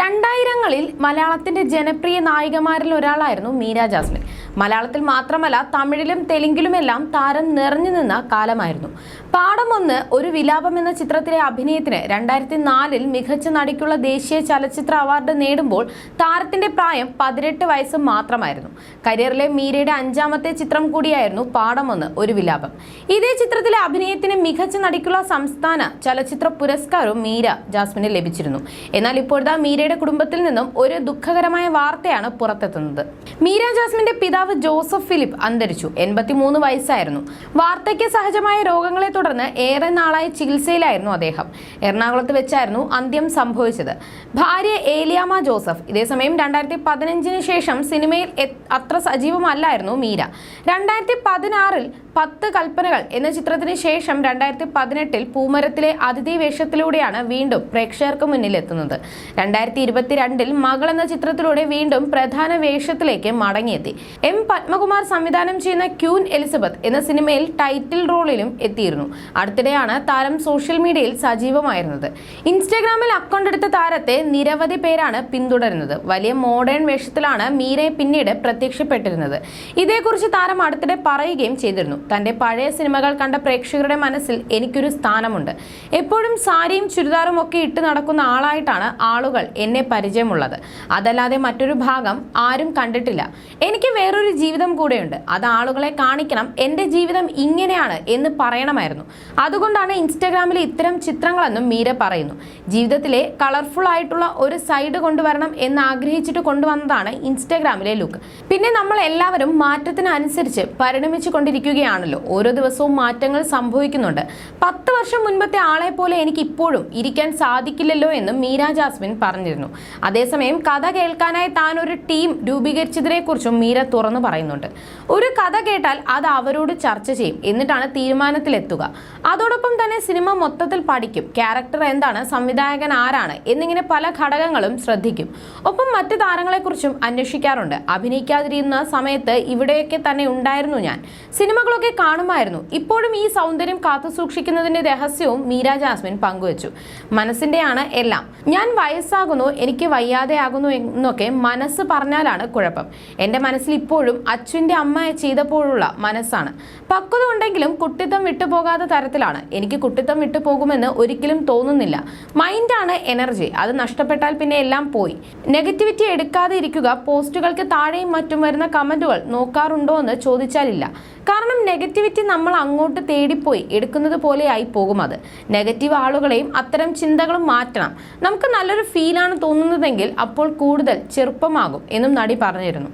രണ്ടായിരങ്ങളിൽ മലയാളത്തിന്റെ ജനപ്രിയ നായികമാരിൽ ഒരാളായിരുന്നു മീര ജാസ്മിൻ. മലയാളത്തിൽ മാത്രമല്ല തമിഴിലും തെലുങ്കിലുമെല്ലാം താരം നിറഞ്ഞു നിന്ന കാലമായിരുന്നു. പാഠം ഒന്ന് ഒരു വിലാപം എന്ന ചിത്രത്തിലെ അഭിനയത്തിന് രണ്ടായിരത്തി നാലിൽ മികച്ച നടിക്കുള്ള ദേശീയ ചലച്ചിത്ര അവാർഡ് നേടുമ്പോൾ താരത്തിന്റെ പ്രായം പതിനെട്ട് വയസ്സ് മാത്രമായിരുന്നു. കരിയറിലെ മീരയുടെ അഞ്ചാമത്തെ ചിത്രം കൂടിയായിരുന്നു പാഠം ഒന്ന് ഒരു വിലാപം. ഇതേ ചിത്രത്തിലെ അഭിനയത്തിന് മികച്ച നടിക്കുള്ള സംസ്ഥാന ചലച്ചിത്ര പുരസ്കാരവും മീര ജാസ്മിന് ലഭിച്ചിരുന്നു. എന്നാൽ ഇപ്പോഴത്തെ മീരയുടെ കുടുംബത്തിൽ നിന്നും ഒരു ദുഃഖകരമായ വാർത്തയാണ് പുറത്തെത്തുന്നത്. മീര ജാസ്മിന്റെ പിതാവ് ജോസഫ് ഫിലിപ്പ് അന്തരിച്ചു. എൺപത്തിമൂന്ന് വയസ്സായിരുന്നു. വാർദ്ധക്യ സഹജമായ രോഗങ്ങളെ തുടർന്ന് ഏറെ നാളായി ചികിത്സയിലായിരുന്നു അദ്ദേഹം. എറണാകുളത്ത് വെച്ചായിരുന്നു അന്ത്യം സംഭവിച്ചത്. ഭാര്യ ഏലിയാമ ജോസഫ് ഇതേസമയം രണ്ടായിരത്തി പതിനഞ്ചിന് ശേഷം സിനിമയിൽ അത്ര സജീവമല്ലായിരുന്നു മീര. രണ്ടായിരത്തി പതിനാറിൽ പത്ത് കൽപ്പനകൾ എന്ന ചിത്രത്തിന് ശേഷം രണ്ടായിരത്തി പതിനെട്ടിൽ പൂമരത്തിലെ അതിഥി വേഷത്തിലൂടെയാണ് വീണ്ടും പ്രേക്ഷകർക്ക് മുന്നിലെത്തുന്നത്. രണ്ടായിരത്തി ഇരുപത്തിരണ്ടിൽ മകൾ എന്ന ചിത്രത്തിലൂടെ വീണ്ടും പ്രധാന വേഷത്തിലേക്ക് മടങ്ങിയെത്തി. എം പത്മകുമാർ സംവിധാനം ചെയ്യുന്ന ക്യൂൻ എലിസബത്ത് എന്ന സിനിമയിൽ ടൈറ്റിൽ റോളിലും എത്തിയിരുന്നു. അടുത്തിടെയാണ് താരം സോഷ്യൽ മീഡിയയിൽ സജീവമായിരുന്നത്. ഇൻസ്റ്റാഗ്രാമിൽ അക്കൗണ്ട് എടുത്ത താരത്തെ നിരവധി പേരാണ് പിന്തുടരുന്നത്. വലിയ മോഡേൺ വേഷത്തിലാണ് മീരയെ പിന്നീട് പ്രത്യക്ഷപ്പെട്ടിരുന്നത്. ഇതേക്കുറിച്ച് താരം അടുത്തിടെ പറയുകയും ചെയ്തിരുന്നു. തന്റെ പഴയ സിനിമകൾ കണ്ട പ്രേക്ഷകരുടെ മനസ്സിൽ എനിക്കൊരു സ്ഥാനമുണ്ട്. എപ്പോഴും സാരിയും ചുരിദാറും ഒക്കെ ഇട്ട് നടക്കുന്ന ആളായിട്ടാണ് ആളുകൾ എന്നെ പരിചയമുള്ളത്. അതല്ലാതെ മറ്റൊരു ഭാഗം ആരും കണ്ടിട്ടില്ല. എനിക്ക് വേറൊരു ജീവിതം കൂടെയുണ്ട്. അത് ആളുകളെ കാണിക്കണം. എന്റെ ജീവിതം ഇങ്ങനെയാണ് എന്ന് പറയണമായിരുന്നു. അതുകൊണ്ടാണ് ഇൻസ്റ്റാഗ്രാമിൽ ഇത്തരം ചിത്രങ്ങളെന്നും മീര പറയുന്നു. ജീവിതത്തിലെ കളർഫുൾ ആയിട്ടുള്ള ഒരു സൈഡ് കൊണ്ടുവരണം എന്ന് ആഗ്രഹിച്ചിട്ട് കൊണ്ടുവന്നതാണ് ഇൻസ്റ്റാഗ്രാമിലെ ലുക്ക്. പിന്നെ നമ്മൾ എല്ലാവരും മാറ്റത്തിനനുസരിച്ച് പരിണമിച്ചു കൊണ്ടിരിക്കുകയാണല്ലോ ഓരോ ദിവസവും മാറ്റങ്ങൾ സംഭവിക്കുന്നുണ്ട്. പത്ത് വർഷം മുൻപത്തെ ആളെ പോലെ എനിക്ക് ഇപ്പോഴും ഇരിക്കാൻ സാധിക്കില്ലല്ലോ എന്നും മീര ജാസ്മിൻ പറഞ്ഞിരുന്നു. അതേസമയം കഥ കേൾക്കാനായി താൻ ഒരു ടീം രൂപീകരിച്ചതിനെ കുറിച്ചും മീര തുറന്നു പറയുന്നുണ്ട്. ഒരു കഥ കേട്ടാൽ അത് അവരോട് ചർച്ച ചെയ്യും. എന്നിട്ടാണ് തീരുമാനത്തിലെത്തുക. അതോടൊപ്പം തന്നെ സിനിമ മൊത്തത്തിൽ പഠിക്കും. ക്യാരക്ടർ എന്താണ്? സംവിധായകൻ ആരാണ്? എന്നിങ്ങനെ പല ഘടകങ്ങളും ശ്രദ്ധിക്കും. ഒപ്പം മറ്റു താരങ്ങളെക്കുറിച്ചും അന്വേഷിക്കാറുണ്ട്. അഭിനയിക്കാതിരിക്കുന്ന സമയത്ത് ഇവിടെയൊക്കെ തന്നെ ഉണ്ടായിരുന്നു ഞാൻ. സിനിമകളൊക്കെ കാണുമായിരുന്നു. ഇപ്പോഴും ഈ സൗന്ദര്യം കാത്തു സൂക്ഷിക്കുന്നതിന്റെ രഹസ്യവും മീര ജാസ്മിൻ പങ്കുവച്ചു. മനസ്സിന്റെയാണ് എല്ലാം. ഞാൻ വയസ്സാകുന്നു എനിക്ക് വയ്യാതെയാകുന്നു എന്നൊക്കെ മനസ്സ് പറഞ്ഞാലാണ് കുഴപ്പം. എന്റെ മനസ്സിൽ ഇപ്പോഴും അച്ഛന്റെ അമ്മ ചെയ്തപ്പോഴുള്ള മനസ്സാണ്. പക്വത ഉണ്ടെങ്കിലും കുട്ടിത്തം വിട്ടുപോകാത്ത തരത്തിലാണ്. എനിക്ക് കുട്ടിത്തം വിട്ടുപോകുമെന്ന് ഒരിക്കലും തോന്നുന്നില്ല. മൈൻഡാണ് എനർജി. അത് നഷ്ടപ്പെട്ടാൽ പിന്നെ എല്ലാം പോയി. നെഗറ്റിവിറ്റി എടുക്കാതെ ഇരിക്കുക പോസ്റ്റുകൾക്ക് താഴെയും മറ്റും വരുന്ന കമന്റുകൾ നോക്കാറുണ്ടോ എന്ന് ചോദിച്ചാലില്ല. കാരണം നെഗറ്റിവിറ്റി നമ്മൾ അങ്ങോട്ട് തേടിപ്പോയി. എടുക്കുന്നത് പോലെയായി പോകും അത്. നെഗറ്റീവ് ആളുകളെയും അത്തരം ചിന്തകളും മാറ്റണം. നമുക്ക് നല്ലൊരു ഫീലാണ് തോന്നുന്നതെങ്കിൽ അപ്പോൾ കൂടുതൽ ചെറുപ്പമാകും എന്നും നടി പറഞ്ഞിരുന്നു.